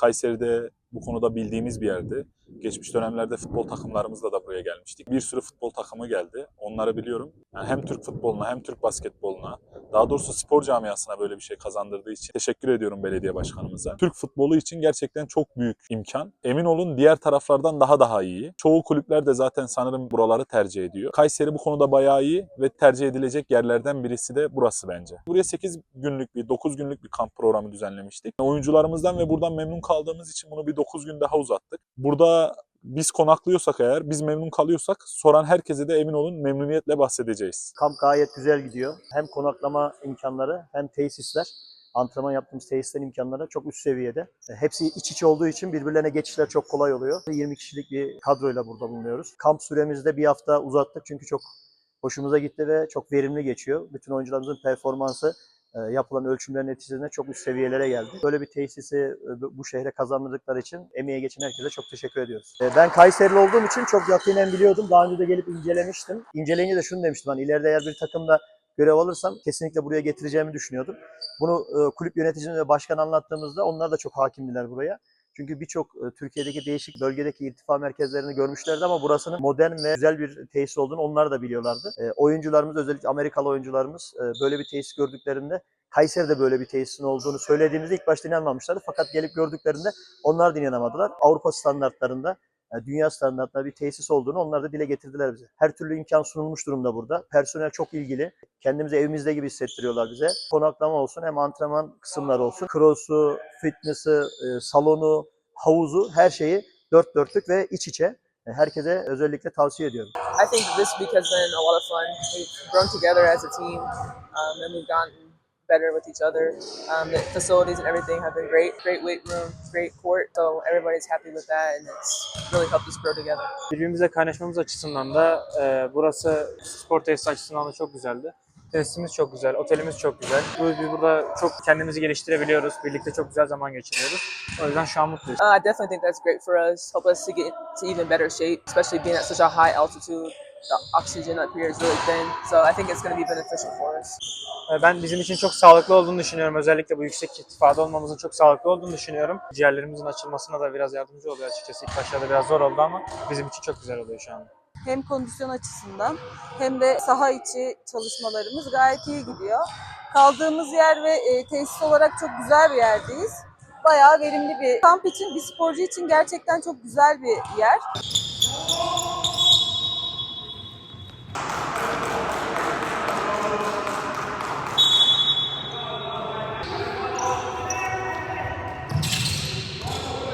Kayseri'de bu konuda bildiğimiz bir yerdi. Geçmiş dönemlerde futbol takımlarımızla da buraya gelmiştik. Bir sürü futbol takımı geldi. Onları biliyorum. Yani hem Türk futboluna hem Türk basketboluna, daha doğrusu spor camiasına böyle bir şey kazandırdığı için teşekkür ediyorum belediye başkanımıza. Türk futbolu için gerçekten çok büyük imkan. Emin olun diğer taraflardan daha daha iyi. Çoğu kulüpler de zaten sanırım buraları tercih ediyor. Kayseri bu konuda bayağı iyi ve tercih edilecek yerlerden birisi de burası bence. Buraya 8 günlük bir 9 günlük bir kamp programı düzenlemiştik. Oyuncularımızdan ve buradan memnun kaldığımız için bunu bir 9 gün daha uzattık. Burada biz konaklıyorsak eğer, biz memnun kalıyorsak soran herkese de emin olun memnuniyetle bahsedeceğiz. Kamp gayet güzel gidiyor. Hem konaklama imkanları hem tesisler. Antrenman yaptığımız tesislerin imkanları çok üst seviyede. E, Hepsi iç içe olduğu için birbirlerine geçişler çok kolay oluyor. 20 kişilik bir kadroyla burada bulunuyoruz. Kamp süremizi de bir hafta uzattık çünkü çok hoşumuza gitti ve çok verimli geçiyor. Bütün oyuncularımızın performansı yapılan ölçümlerin neticesinde çok üst seviyelere geldi. Böyle bir tesisi e, bu şehre kazandırdıkları için emeğe geçen herkese çok teşekkür ediyoruz. E, Ben Kayserili olduğum için çok yakinen biliyordum. Daha önce de gelip incelemiştim. İnceleyince de şunu demiştim. Hani ileride eğer bir takımda görev alırsam kesinlikle buraya getireceğimi düşünüyordum. Bunu e, kulüp yöneticine ve başkan anlattığımızda onlar da çok hakimdiler buraya. Çünkü birçok e, Türkiye'deki değişik bölgedeki irtifa merkezlerini görmüşlerdi ama burasının modern ve güzel bir tesis olduğunu onlar da biliyorlardı. E, oyuncularımız özellikle Amerikalı oyuncularımız e, böyle bir tesis gördüklerinde Kayseri'de böyle bir tesisin olduğunu söylediğimizde ilk başta inanmamışlardı. Fakat gelip gördüklerinde onlar da inanamadılar. Avrupa standartlarında dünya standartında bir tesis olduğunu onlar da dile getirdiler bize. Her türlü imkan sunulmuş durumda burada. Personel çok ilgili. Kendimizi evimizde gibi hissettiriyorlar bize. Konaklama olsun hem antrenman kısımları olsun. Cross'u, fitness'ı, e, salonu, havuzu her şeyi dört dörtlük ve iç içe. E, Herkese özellikle tavsiye ediyorum. I think this week been a lot of fun. We've grown together as a team, um, and we've gotten better with each other. Um, the facilities and everything have been great. Great weight room, great court, so everybody's happy with that, and it's really helped us grow together. Birbirimize kaynaşmamız açısından da e, burası spor tesisi açısından da çok güzeldi. Tesisimiz çok güzel, otelimiz çok güzel. Biz burada çok kendimizi geliştirebiliyoruz. Birlikte çok güzel zaman geçiriyoruz. O yüzden şu an mutluyuz. Uh, I definitely think that's great for us. Help us to get to even better shape, especially being at such a high altitude. The oxygen up here is really thin, so I think it's going to be beneficial for us. E, Ben bizim için çok sağlıklı olduğunu düşünüyorum. Özellikle bu yüksek irtifada olmamızın çok sağlıklı olduğunu düşünüyorum. Ciğerlerimizin açılmasına da biraz yardımcı oluyor açıkçası. İlk başlarda biraz zor oldu ama bizim için çok güzel oluyor şu an. hem kondisyon açısından hem de saha içi çalışmalarımız gayet iyi gidiyor. Kaldığımız yer ve e, tesis olarak çok güzel bir yerdeyiz. Bayağı verimli bir kamp için, bir sporcu için gerçekten çok güzel bir yer.